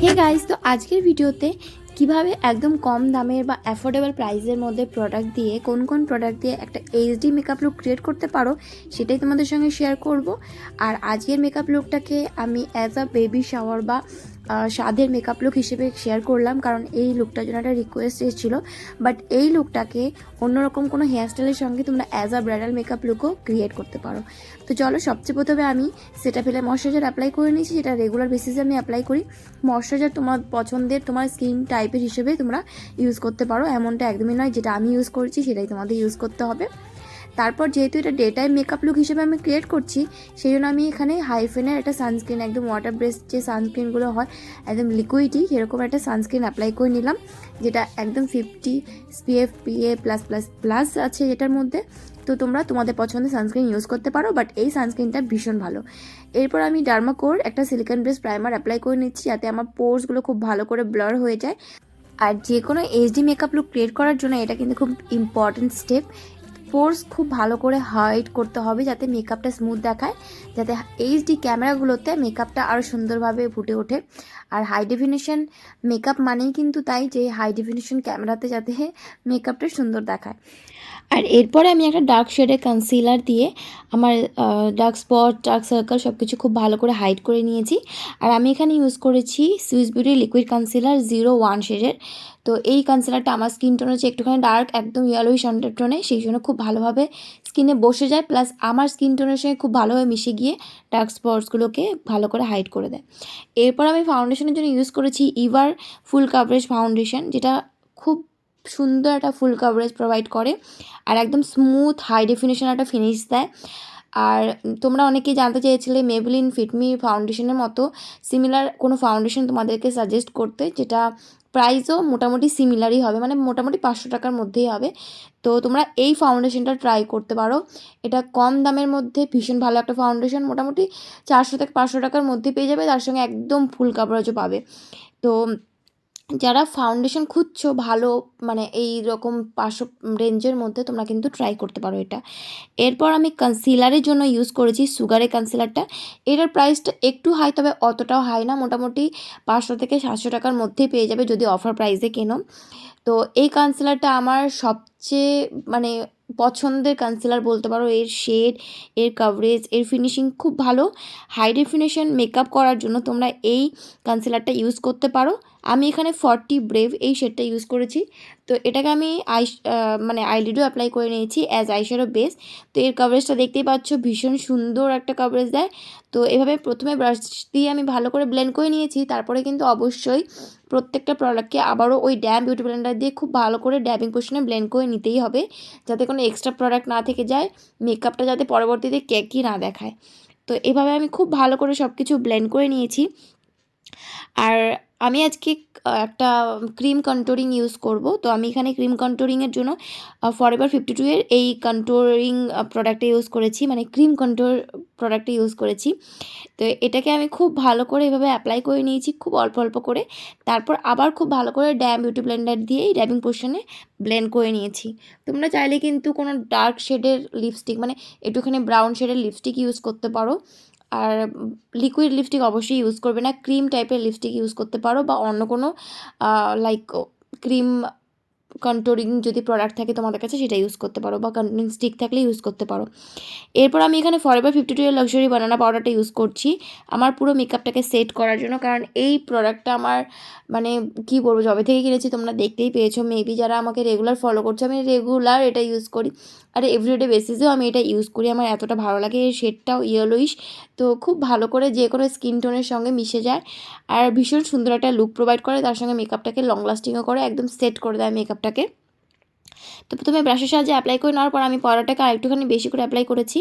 Hey guys তো আজকের ভিডিওতে কীভাবে একদম কম দামের বা অ্যাফোর্ডেবল প্রাইসের মধ্যে প্রোডাক্ট দিয়ে কোন কোন প্রোডাক্ট দিয়ে একটা এইচডি মেকআপ লুক ক্রিয়েট করতে পারো, সেটাই তোমাদের সঙ্গে শেয়ার করব। আর আজকের মেকআপ লুকটাকে আমি অ্যাজ আ বেবি শাওয়ার বা স্বাদের মেকআপ লুক হিসেবে শেয়ার করলাম, কারণ এই লুকটার জন্য একটা রিকোয়েস্ট এসেছিল। বাট এই লুকটাকে অন্যরকম কোনো হেয়ারস্টাইলের সঙ্গে তোমরা অ্যাজ আ ব্রাইডাল মেকআপ লুকও ক্রিয়েট করতে পারো। তো চলো, সবচেয়ে প্রথমে আমি সেটা ফেলে ময়শ্চারাইজার অ্যাপ্লাই করে নিয়েছি, যেটা রেগুলার বেসিসে আমি অ্যাপ্লাই করি। ময়শ্চারাইজার তোমার পছন্দের, তোমার স্কিন টাইপের হিসেবে তোমরা ইউজ করতে পারো। এমনটা একদমই নয়, যেটা আমি ইউজ করছি, সেটাই তোমাদের ইউজ করতে হবে। তারপর যেহেতু এটা ডে টাইম মেকআপ লুক হিসেবে আমি ক্রিয়েট করছি সেই জন্য আমি এখানে হাইফেনের একটা সানস্ক্রিন একদম ওয়াটার ব্রেস্ট যে সানস্ক্রিনগুলো হয়, একদম লিকুইডই সেরকম একটা সানস্ক্রিন অ্যাপ্লাই করে নিলাম, যেটা একদম fifty PF PA plus plus plus আছে এটার মধ্যে। তো তোমরা তোমাদের পছন্দের সানস্ক্রিন ইউজ করতে পারো বাট এই সানস্ক্রিনটা ভীষণ ভালো। এরপর আমি ডার্মাকোর একটা সিলিকন ব্রেস প্রাইমার অ্যাপ্লাই করে নিচ্ছি, যাতে আমার পোর্সগুলো খুব ভালো করে ব্লার হয়ে যায়। আর যে কোনো এইচডি মেকআপ লুক ক্রিয়েট করার জন্য এটা কিন্তু খুব ইম্পর্ট্যান্ট স্টেপ পোর্স খুব ভালো করে হাইড করতে হবে যাতে মেকআপটা স্মুথ দেখায়, যাতে এইচডি ক্যামেরাগুলোতে মেকআপটা আরও সুন্দরভাবে ফুটে ওঠে। আর হাই ডেফিনেশন মেকআপ মানেই কিন্তু তাই যে হাই ডেফিনেশন ক্যামেরাতে যাতে মেকআপটা সুন্দর দেখায়। আর এরপরে আমি একটা ডার্ক শেডের কনসিলার দিয়ে আমার ডার্ক স্পট ডার্ক সার্কেল সব কিছু খুব ভালো করে হাইড করে নিয়েছি। আর আমি এখানে ইউজ করেছি Swiss Beauty liquid concealer zero one শেডের তো এই কনসিলারটা আমার স্কিন টোন হচ্ছে একটুখানি ডার্ক একদম ইয়েলোই সন্ডের টোনে সেই জন্য খুব ভালোভাবে স্কিনে বসে যায়। প্লাস আমার স্কিন টোনের সঙ্গে খুব ভালোভাবে মিশে গিয়ে ডার্ক স্পটসগুলোকে ভালো করে হাইড করে দেয়। এরপর আমি ফাউন্ডেশনের জন্য ইউজ করেছি ইভার ফুল কাভারেজ ফাউন্ডেশন যেটা খুব সুন্দর একটা ফুল কাভারেজ প্রোভাইড করে আর একদম স্মুথ হাই ডেফিনেশন একটা ফিনিশ দেয়। আর তোমরা অনেকেই জানতে চেয়েছিলে মেবলিন ফিটমি ফাউন্ডেশনের মতো সিমিলার কোনো ফাউন্ডেশন তোমাদেরকে সাজেস্ট করতে, যেটা প্রাইসও মোটামুটি সিমিলারই হবে মানে মোটামুটি পাঁচশো টাকার মধ্যেই হবে। তো তোমরা এই ফাউন্ডেশনটা ট্রাই করতে পারো। এটা কম দামের মধ্যে, ভীষণ ভালো একটা ফাউন্ডেশন মোটামুটি চারশো থেকে পাঁচশো টাকার মধ্যে পেয়ে যাবে, তার সঙ্গে একদম ফুল কাভারেজও পাবে। তো যারা ফাউন্ডেশন খুঁজছো, ভালো মানে এই রকম পাঁচশো রেঞ্জের মধ্যে তোমরা কিন্তু ট্রাই করতে পারো এটা। এরপর আমি কনসিলারের জন্য ইউজ করেছি সুগারের কনসিলারটা এটার প্রাইসটা একটু হাই তবে অতটাও হাই না। মোটামুটি পাঁচশো থেকে সাতশো টাকার মধ্যেই পেয়ে যাবে যদি অফার প্রাইসে কেনো। তো এই কনসিলারটা আমার সবচেয়ে মানে পছন্দের কনসিলার বলতে পারো। এর শেড এর কাভারেজ এর ফিনিশিং খুব ভালো। হাই ডেফিনেশন মেকআপ করার জন্য তোমরা এই কনসিলারটা ইউজ করতে পারো। আমি এখানে ফর্টি ব্রেভ এই শেডটা ইউজ করেছি। তো এটাকে আমি আই মানে আইলিডও অ্যাপ্লাই করে নিয়েছি অ্যাজ আইশ্যাডো বেস তো এর কাভারেজটা দেখতেই পাচ্ছ, ভীষণ সুন্দর একটা কাভারেজ দেয়। তো এভাবে প্রথমে ব্রাশ দিয়ে আমি ভালো করে ব্লেন্ড করে নিয়েছি, তারপরে কিন্তু অবশ্যই প্রত্যেকটা প্রোডাক্টকে আবারও ওই ড্যাম বিউটি ব্লেন্ডার দিয়ে খুব ভালো করে ড্যাবিং পোর্শনে ব্লেন্ড করে নিতেই হবে, যাতে কোনো এক্সট্রা প্রোডাক্ট না থেকে যায় মেকআপটা যাতে পরবর্তীতে কেকই না দেখায়। তো এভাবে আমি খুব ভালো করে সব কিছু ব্লেন্ড করে নিয়েছি। আর আমি আজকে একটা ক্রিম কন্ট্রোরিং ইউজ করব। তো আমি এখানে ক্রিম কন্ট্রোরিংয়ের জন্য ফরএভার ফিফটি টু এর এই কন্ট্রোরিং প্রোডাক্টটা ইউজ করেছি। মানে ক্রিম কন্ট্রোর প্রোডাক্টটা ইউজ করেছি। তো এটাকে আমি খুব ভালো করে এভাবে অ্যাপ্লাই করে নিয়েছি, খুব অল্প অল্প করে। তারপর আবার খুব ভালো করে ড্যাম বিউটি ব্লেন্ডার দিয়ে এই ড্যাবিং পোর্শনে ব্লেন্ড করে নিয়েছি। তোমরা চাইলে কিন্তু কোনো ডার্ক শেডের লিপস্টিক মানে একটুখানি ব্রাউন শেডের লিপস্টিক ইউজ করতে পারো। আর লিকুইড লিপস্টিক অবশ্যই ইউজ করবে না। ক্রিম টাইপের লিপস্টিক ইউজ করতে পারো বা অন্য কোনো লাইক ক্রিম কন্ট্রোলিং যদি প্রোডাক্ট থাকে তোমাদের কাছে সেটা ইউজ করতে পারো বা কন্ট্রোলিং স্টিক থাকলে ইউজ করতে পারো। এরপর আমি এখানে ফরএভার ফিফটি টু এর লাক্সারি বানানা পাউডারটা ইউজ করছি। আমার পুরো মেকআপটাকে সেট করার জন্য কারণ এই প্রোডাক্টটা আমার মানে কি বলব জবে থেকে কিনেছি, তোমরা দেখতেই পেয়েছ। মেবি যারা আমাকে রেগুলার ফলো করছ, আমি রেগুলার এটা ইউজ করি। আর এভরিডে বেসিসেও আমি এটা ইউজ করি, আমার এতটা ভালো লাগে এর শেডটাও ইয়েলোইশ তো খুব ভালো করে যে কোনো স্কিন টোনের সঙ্গে মিশে যায়। আর ভীষণ সুন্দর একটা লুক প্রোভাইড করে, তার সঙ্গে মেকআপটাকে লং লাস্টিংও করে, একদম সেট করে দেয় মেকআপটাকে তো প্রথমে ব্রাশের সাহায্যে অ্যাপ্লাই করে নেওয়ার পর আমি পরাটাকে আরেকটুখানি বেশি করে অ্যাপ্লাই করেছি।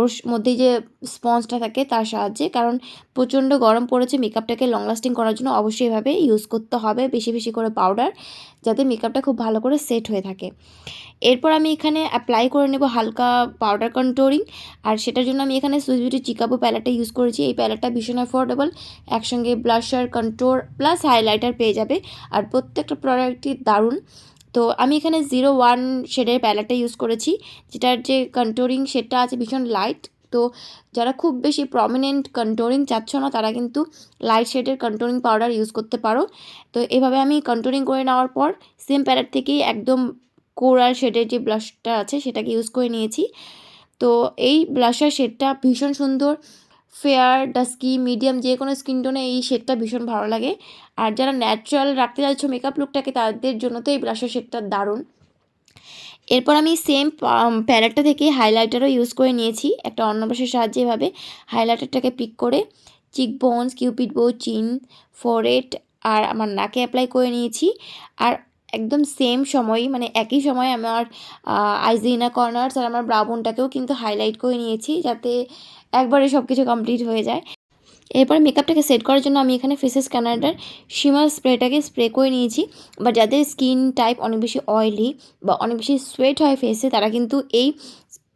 ওর মধ্যেই যে স্পঞ্জটা থাকে তার সাহায্যে, কারণ প্রচণ্ড গরম পড়েছে মেকআপটাকে লং লাস্টিং করার জন্য অবশ্যই এভাবে ইউজ করতে হবে, বেশি বেশি করে পাউডার যাতে মেকআপটা খুব ভালো করে সেট হয়ে থাকে। এরপর আমি এখানে অ্যাপ্লাই করে নেব হালকা পাউডার কন্ট্রোলিং আর সেটার জন্য আমি এখানে সুইচ বিউটি চিকাবো প্যালেটটা ইউজ করেছি। এই প্যালেটটা ভীষণ অ্যাফোর্ডেবল একসঙ্গে ব্লাশার কন্ট্রোল প্লাস হাইলাইটার পেয়ে যাবে। আর প্রত্যেকটা প্রোডাক্টই দারুণ। তো আমি এখানে জিরো ওয়ান শেডের প্যালেটটা ইউজ করেছি, যেটার যে কন্ট্রোরিং শেডটা আছে ভীষণ লাইট তো যারা খুব বেশি প্রমিনেন্ট কন্ট্রোলিং চাচ্ছ না, তারা কিন্তু লাইট শেডের কন্ট্রোলিং পাউডার ইউজ করতে পারো। তো এভাবে আমি কন্ট্রোলিং করে নেওয়ার পর সেম প্যালেট থেকেই একদম কোরাল শেডের যে ব্লাশটা আছে, সেটাকে ইউজ করে নিয়েছি। তো এই ব্লাশার শেডটা ভীষণ সুন্দর ফেয়ার, ডাস্কি, মিডিয়াম, যে কোনো স্কিন টোনে এই শেডটা ভীষণ ভালো লাগে। আর যারা ন্যাচারাল রাখতে চাইছো মেকআপ লুকটাকে তাদের জন্য তো এই ব্লাশার শেডটা দারুণ। এরপর আমি সেম প্যালেটটা থেকে হাইলাইটারও ইউজ করে নিয়েছি, একটা অন্য ব্রাশের সাহায্যে এভাবে। হাইলাইটারটাকে পিক করে চিক বোনস কিউপিড বো চিন ফোরেট আর আমার নাকে অ্যাপ্লাই করে নিয়েছি। আর একদম সেম সময়ই মানে একই সময় আমার আইজিনা কর্নার্স আর আমার ব্রাউনটাকেও কিন্তু হাইলাইট করে নিয়েছি যাতে একবারে সব কিছু কমপ্লিট হয়ে যায়। এরপর মেকআপটাকে সেট করার জন্য আমি এখানে ফেসেস ক্যানাডার শিমার স্প্রেটাকে স্প্রে করে নিয়েছি। বা যাদের স্কিন টাইপ অনেক বেশি অয়েলি বা অনেক বেশি সোয়েট হয় ফেসে তারা কিন্তু এই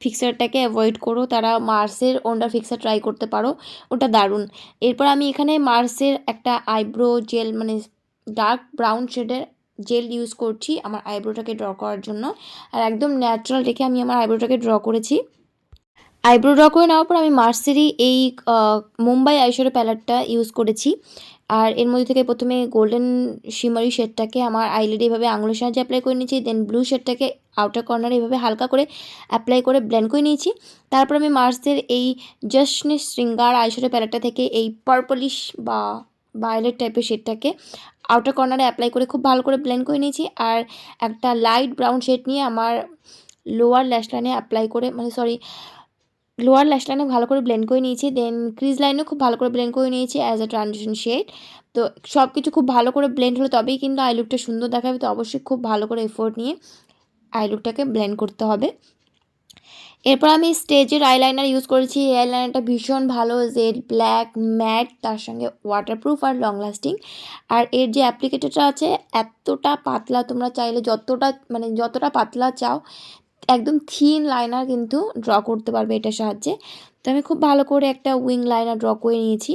ফিক্সারটাকে অ্যাভয়েড করো। তারা মার্সের ওন্ডার ফিক্সার ট্রাই করতে পারো। ওটা দারুণ। এরপর আমি এখানে মার্সের একটা আইব্রো জেল মানে ডার্ক ব্রাউন শেডের জেল ইউজ করছি আমার আইব্রোটাকে ড্র করার জন্য। আর একদম ন্যাচারাল রেখে আমি আমার আইব্রোটাকে ড্র করেছি। আইব্রো ড্র করে নেওয়ার পর আমি মার্সেরই এই মুম্বাই আইশ্যাডো প্যালেটটা ইউজ করেছি। আর এর মধ্যে থেকে প্রথমে গোল্ডেন শিমারি শেডটাকে আমার আইলিডে এভাবে আঙুলের সাহায্যে অ্যাপ্লাই করে নিয়েছি দেন ব্লু শেডটাকে আউটার কর্নারে এভাবে হালকা করে অ্যাপ্লাই করে ব্লেন্ড করে নিয়েছি। তারপর আমি মার্সের এই জশনে শৃঙ্গার আইশ্যাডো প্যালেটটা থেকে এই পার্পলিশ বা ভায়োলেট টাইপের শেডটাকে আউটার কর্নারে অ্যাপ্লাই করে খুব ভালো করে ব্লেন্ড করে নিয়েছি। আর একটা লাইট ব্রাউন শেড নিয়ে আমার লোয়ার ল্যাশ লাইনে অ্যাপ্লাই করে মানে সরি লোয়ার ল্যাশ লাইনে ভালো করে ব্লেন্ড করে নিয়েছি। দেন ক্রিজ লাইনেও খুব ভালো করে ব্লেন্ড করে নিয়েছি অ্যাজ আ ট্রানজিশন শেড তো সব কিছু খুব ভালো করে ব্লেন্ড হলে তবেই কিন্তু আই লুকটা সুন্দর দেখাবে। তো অবশ্যই খুব ভালো করে এফোর্ট নিয়ে আই লুকটাকে ব্লেন্ড করতে হবে। এরপর আমি স্টেজের আইলাইনার ইউজ করেছি। এই আইলাইনারটা ভীষণ ভালো জেড ব্ল্যাক ম্যাট তার সঙ্গে ওয়াটারপ্রুফ আর লং লাস্টিং আর এর যে অ্যাপ্লিকেটারটা আছে, এতটা পাতলা, তোমরা চাইলে যতটা মানে যতটা পাতলা চাও, একদম থিন লাইনার কিন্তু ড্র করতে পারবে এটার সাহায্যে। তো আমি খুব ভালো করে একটা উইং লাইনার ড্র করে নিয়েছি।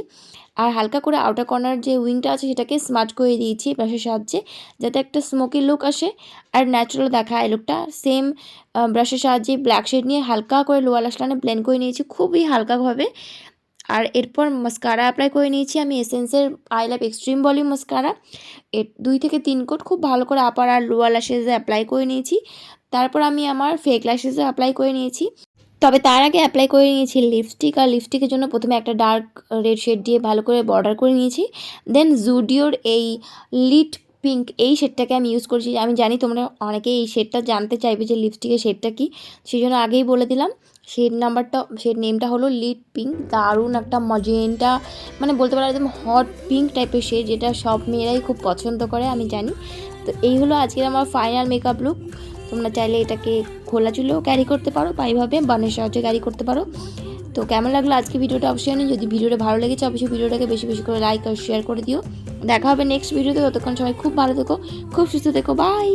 আর হালকা করে আউটার কর্নার যে উইংটা আছে সেটাকে স্মার্ট করে দিয়েছি ব্রাশের সাহায্যে, যাতে একটা স্মোকি লুক আসে আর ন্যাচারাল দেখা এই লুকটা সেম ব্রাশের সাহায্যে ব্ল্যাক শেড নিয়ে হালকা করে লোয়ার লাস্টানে ব্লেন্ড করে নিয়েছি, খুবই হালকাভাবে। আর এরপর মাস্কারা অ্যাপ্লাই করে নিয়েছি আমি এসেন্সের I love extreme volume mascara এর দুই থেকে তিন কোট খুব ভালো করে আপার আর লোয়ার ল্যাশেসে অ্যাপ্লাই করে নিয়েছি। তারপর আমি আমার ফেক ল্যাশেসে অ্যাপ্লাই করে নিয়েছি। তবে তার আগে অ্যাপ্লাই করে নিয়েছি লিপস্টিক আর লিপস্টিকের জন্য প্রথমে একটা ডার্ক রেড শেড দিয়ে ভালো করে বর্ডার করে নিয়েছি। দেন জুডিওর এই লিট পিঙ্ক এই শেডটাকে আমি ইউজ করছি। আমি জানি তোমরা অনেকেই এই শেডটা জানতে চাইবে যে লিপস্টিকের শেডটা কি। সেই জন্য আগেই বলে দিলাম শেড নাম্বারটা শেড নেমটা হলো লিড পিঙ্ক দারুণ একটা মজেন্টা মানে বলতে পারো একদম হট পিঙ্ক টাইপের শেড যেটা সব মেয়েরাই খুব পছন্দ করে, আমি জানি। তো এই হলো আজকের আমার ফাইনাল মেকআপ লুক তোমরা চাইলে এটাকে খোলা চুলেও ক্যারি করতে পারো, বা এইভাবে বানের সাহায্যে ক্যারি করতে পারো। তো কেমন লাগল আজকে ভিডিওটা? অবশ্যই জানি যদি ভিডিওটা ভালো লেগেছে, অবশ্যই ভিডিওটাকে বেশি বেশি করে লাইক আর শেয়ার করে দিও। দেখা হবে নেক্সট ভিডিওতে ততক্ষণ সবাই খুব ভালো থেকো, খুব সুস্থ থেকো বাই